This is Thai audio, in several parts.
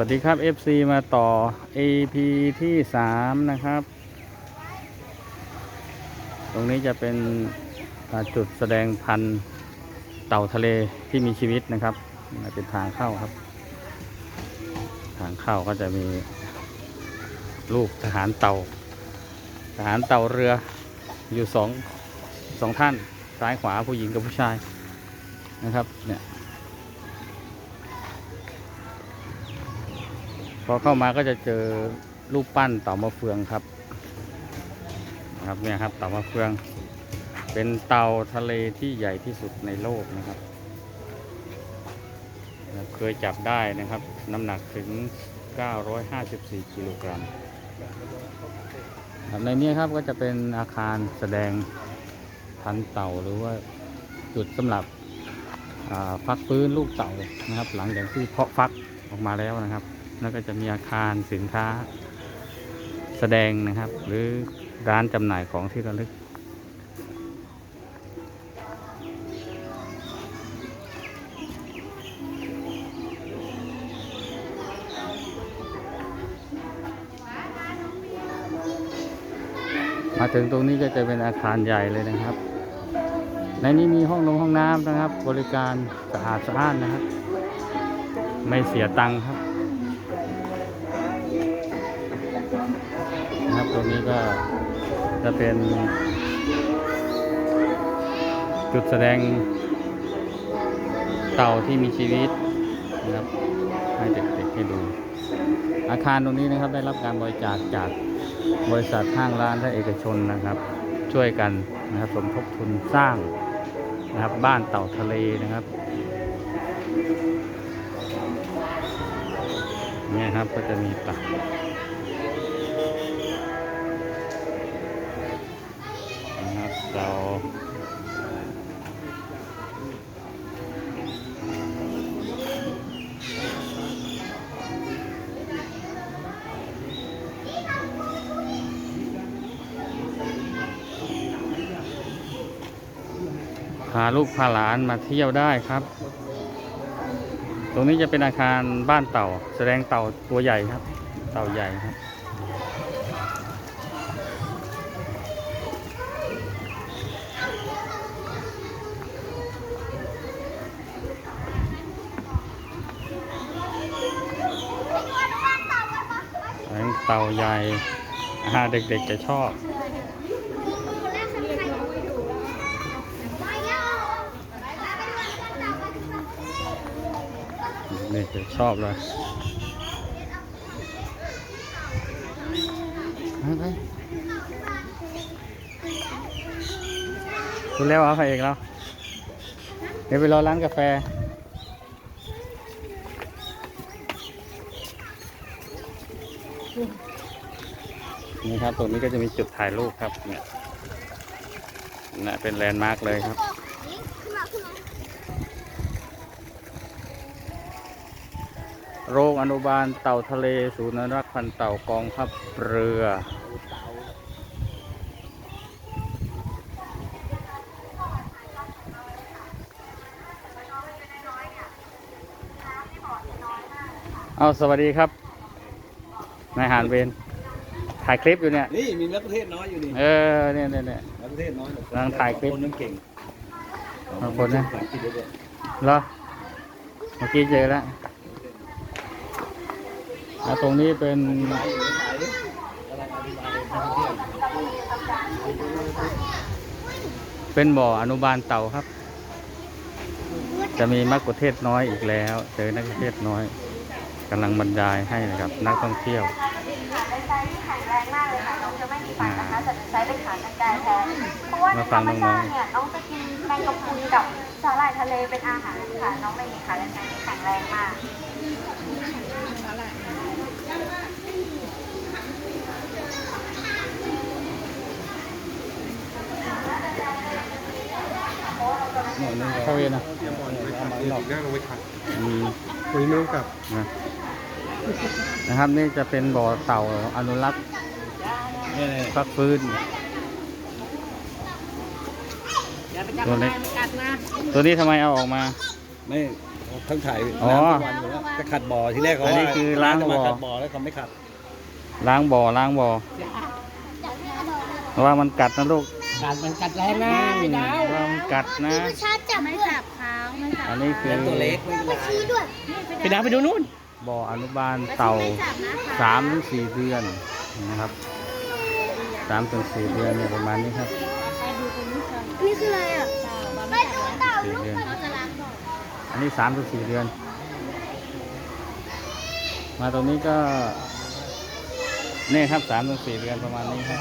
วัสดีครับ FC มาต่อ AP ที่ 3 นะครับ ตรงนี้จะเป็นจุดแสดงพันธุ์เต่าทะเลที่มีชีวิตนะครับเป็นทางเข้าครับ ทางเข้าก็จะมีรูปทหารเต่า ทหารเต่าเรืออยู่สองสองท่านซ้ายขวาผู้หญิงกับผู้ชายนะครับเนี่ย พอเข้ามาก็จะเจอรูปปั้นเต่ามะเฟืองครับนะครับเนี่ยครับเต่ามะเฟือง เป็นเต่าทะเลที่ใหญ่ที่สุดในโลกนะครับ เคยจับได้นะครับ น้ำหนักถึง 954 กิโลกรัมครับในนี้ครับก็จะเป็นอาคารแสดงพันเต่าหรือว่าจุดสำหรับอ่าฟักฟื้นลูกเต่านะครับ หลังจากที่เพาะฟักออกมาแล้วนะครับ แล้วก็จะมีอาคารสินค้า แสดงนะครับ หรือร้านจำหน่ายของที่ระลึก มาถึงตรงนี้ก็จะเป็นอาคารใหญ่เลยนะครับ ในนี้มีห้องนงห้องน้ำนะครับ บริการสะอาดสะอ้านนะครับ ไม่เสียตังค์ครับ ตรงนี้ก็จะเป็นจุดแสดงเต่าที่มีชีวิตนะครับให้เด็กๆให้ดู อาคารตรงนี้นะครับได้รับการบริจาคจากบริษัทห้างร้านและเอกชนนะครับ ช่วยกันนะครับสมทบทุนสร้างนะครับบ้านเต่าทะเลนะครับนี่ครับก็จะมีเต่าาลูกพาหลานมาเที่ยวได้ครับ ตรงนี้จะเป็นอาคารบ้านเต่า แสดงเต่าตัวใหญ่ครับ เต่าใหญ่ครับแสดงเต่าใหญ่อ่าเด็กๆจะชอบ เด็กจะ ชอบเลยไปไปคุณแล้วเอพระเอกเราเดี๋ยวไปรอร้านกาแฟนี่ครับตรงนี้ก็จะมีจุดถ่ายรูปครับเนี่ยนะเป็นแลนด์มาร์กเลยครับ โรงอนุบาลเต่าทะเลศูนย์อนุรักษ์พันธุ์เต่ากองทัพเรือ เอาสวัสดีครับ นายหานเวรถ่ายคลิปอยู่เนี่ย นี่มีนักประเทศน้อยอยู่นี่ เออเนี่ยเนี่ยเนี่ยนักประเทศน้อยกำลังถ่ายคลิปคนนึงเก่งบางคนนะภาษาอังกฤษด้วยเหรอเมื่อกี้เจอแล้วแล้ว ตรงนี้เป็นถ่ายอยู่ถ่ายดิกำลังอธิบายให้นักท่องเที่ยวเป็นบ่ออนุบาลเต่าครับ จะมีมักคุเทศน้อยอีกแล้ว เจอนักเทศน้อยกำลังบรรยายให้นะครับ นักท่องเที่ยวขาเป็นไซส์ที่แข็งแรงมากเลยค่ะน้องจะไม่มีฟันนะคะแต่เป็นไซส์เป็นขากันไกรแทนเพราะว่าในธรรมชาติเนี่ยน้องจะกินแมงกะพรุนกับสาหร่ายทะเลเป็นอาหารค่ะ น้องไม่มีขากันไกรที่แข็งแรงมาก เข้าเวรนะหลอกย่างลงไปขัดอืมวันนี้ไม่ต้องกลับนะนะครับนี่จะเป็นบ่อเต่าอนุรักษ์เนี่ยเนี่ยฟักฟื้นตัวเล็กตัวนี้ทำไมเอาออกมา ไม่เพิ่งถ่ายอ๋อน้ำทุกวันอยู่แล้วจะขัดบ่อที่แรกเขาอันนี้ว่าคือล้างจะมาบ่อขัดบ่อแล้วเขาไม่ขัด ล้างบ่อล้างบ่อระว่ามันกัดนะลูก กัดมันกัดแรงนะไม่ได้ระว่ามันกัดนะชาจับไม่จับเท้าไม่จับอันนี้คือตัวเล็กไม่เป็นไรชี้ด้วยไปดาวไปดูนู่นบ่ออนุบาลเต่าจับนะคะสามถึงสี่เดือนนะครับสามถึงสี่เดือนเนี่ยประมาณนี้ครับนี่คืออะไรอะไม่ดูเต่าสี่ลูกเดือนเขาจะล้างบ่ออันนี้สามถึงสี่เดือน มาตรงนี้ก็นี่ครับสามถึงสี่เดือนประมาณนี้ครับ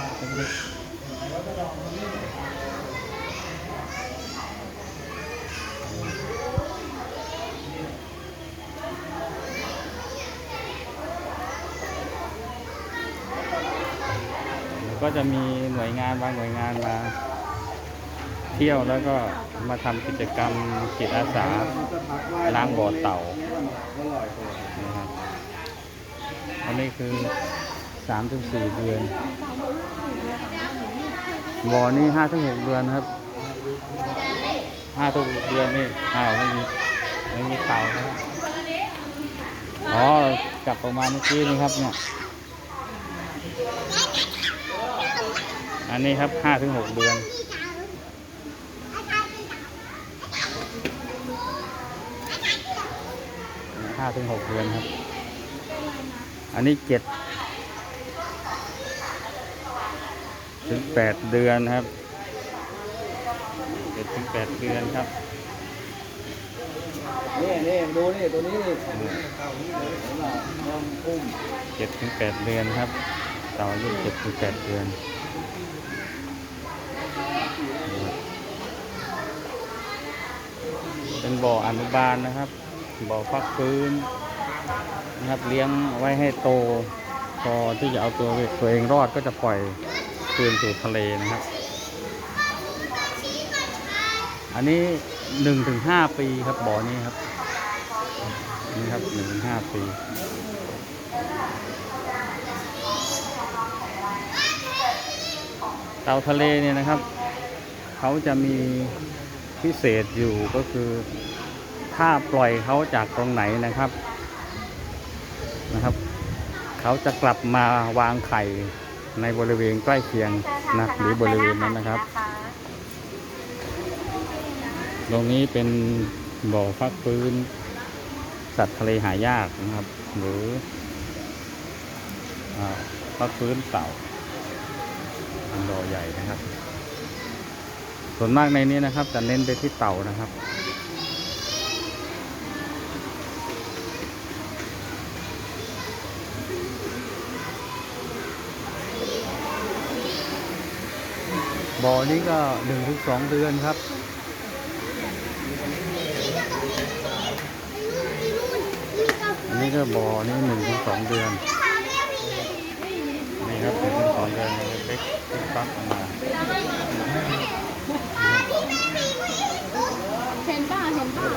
ก็จะมีหน่วยงานบางหน่วยงานมา เที่ยวแล้วก็มาทำกิจกรรมจิตอาสาล้างบ่อเต่านะครับอันนี้คือสามถึงสี่เดือนบ่อนี่ห้าถึงหกเดือนครับห้าถึงหกเดือนนี่อ้าวไม่มีไม่มีเต่านะอ๋อจับประมาณเมื่อกี้นี่ครับเนี่ย อันนี้ครับห้าถึงหกเดือน ห้าถึงหกเดือนครับ อันนี้เจ็ดถึงแปดเดือนครับเจ็ดถึงแปดเดือนครับ นี่นี่ดูนี่ตัวนี้นี่ลองอุ้มเจ็ดถึงแปดเดือนครับเต่าอายุเจ็ดถึงแปดเดือน เป็นบ่ออนุบาลนะครับ บ่อฟักฟื้นนะครับเลี้ยงไว้ให้โตพอที่จะเอาตัวตัวเองรอดก็จะปล่อยคืนสู่ทะเลนะครับ อันนี้หนึ่งถึงห้าปีครับบ่อนี้ครับนี่ครับหนึ่งถึงห้าปีเต่าทะเลเนี่ยนะครับ เขาจะมี พิเศษอยู่ก็คือถ้าปล่อยเขาจากตรงไหนนะครับนะครับ เขาจะกลับมาวางไข่ในบริเวณใกล้เคียงนะหรือบริเวณนั้นนะครับ ตรงนี้เป็นบ่อฟักฟื้น สัตว์ทะเลหายากนะครับ หรือฟักฟื้นเต่าเป็นบ่อใหญ่นะครับ ส่วนมากในนี้นะครับจะเน้นไปที่เต่านะครับ บ่อนี้ก็หนึ่งถึงสองเดือนครับอันนี้ก็บ่อนี่หนึ่งถึงสองเดือนนี่ครับหนึ่งถึงสองเดือนเล็กๆฟักออกมา เห็นป่ะเห็นป่ะ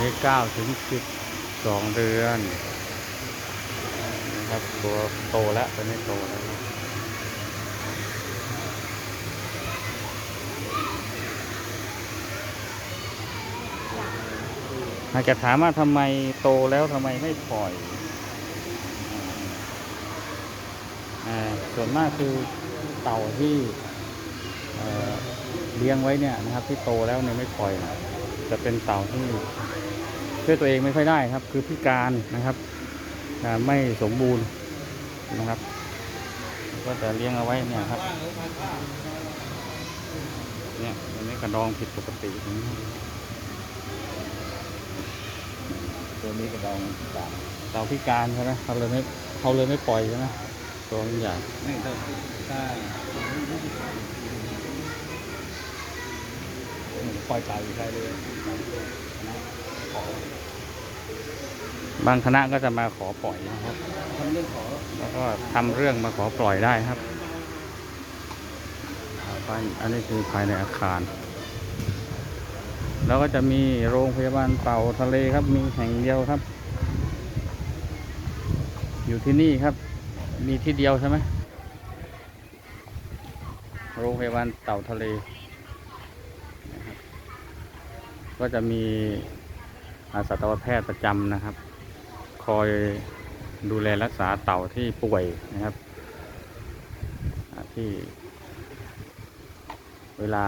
นี่เก้าถึงสิบสองเดือนนะครับตัวโตแล้วตัวนี้โตแล้ว นะหากจะถามว่าทำไมโตแล้วทำไมไม่ปล่อยอส่วนมากคือเต่าที่เเลี้ยงไว้เนี่ยนะครับ ที่โตแล้วเนี่ยไม่ปล่อยนะจะเป็นเต่าที่ช่วยตัวเองไม่ค่อยได้ครับ คือพิการนะครับไม่สมบูรณ์นะครับ ก็จะเลี้ยงเอาไว้เนี่ยครับ เนี่ยอันนี้กระดองผิดปกติอย่างนี้ ตัวนี้กระดองสามเต่าพิการใช่ไหมเขาเลยไม่เขาเลยไม่ปล่อยใช่ไหมตัวมันใหญ่นี่ถ้าถ้าปล่อยเต่าอยู่ใครเลยบางคณะก็จะมาขอปล่อยนะครับทำเรื่องขอแล้วก็ทำเรื่องมาขอปล่อยได้ครับภายอันนี้คือภายในอาคาร แล้วก็จะมีโรงพยาบาลเต่าทะเลครับ มีแห่งเดียวครับ อยู่ที่นี่ครับ มีที่เดียวใช่ไหมโรงพยาบาลเต่าทะเล ก็จะมีอาสัตวแพทย์ประจำนะครับ คอยดูแลรักษาเต่าที่ป่วยนะครับที่เวลา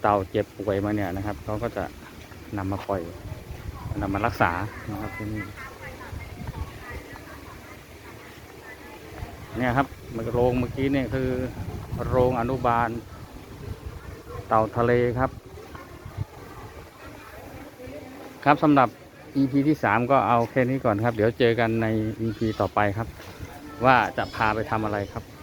เต่าเจ็บป่วยมาเนี่ยนะครับเขาก็จะนำมาปล่อยนำมารักษานะครับที่นี่เนี่ยครับมันโรงเมื่อกี้เนี่ยคือโรงอนุบาล เต่าทะเลครับ ครับสำหรับ EP ที่ 3 ก็เอาแค่นี้ก่อนครับ เดี๋ยวเจอกันใน EP ต่อไปครับ ว่าจะพาไปทำอะไรครับ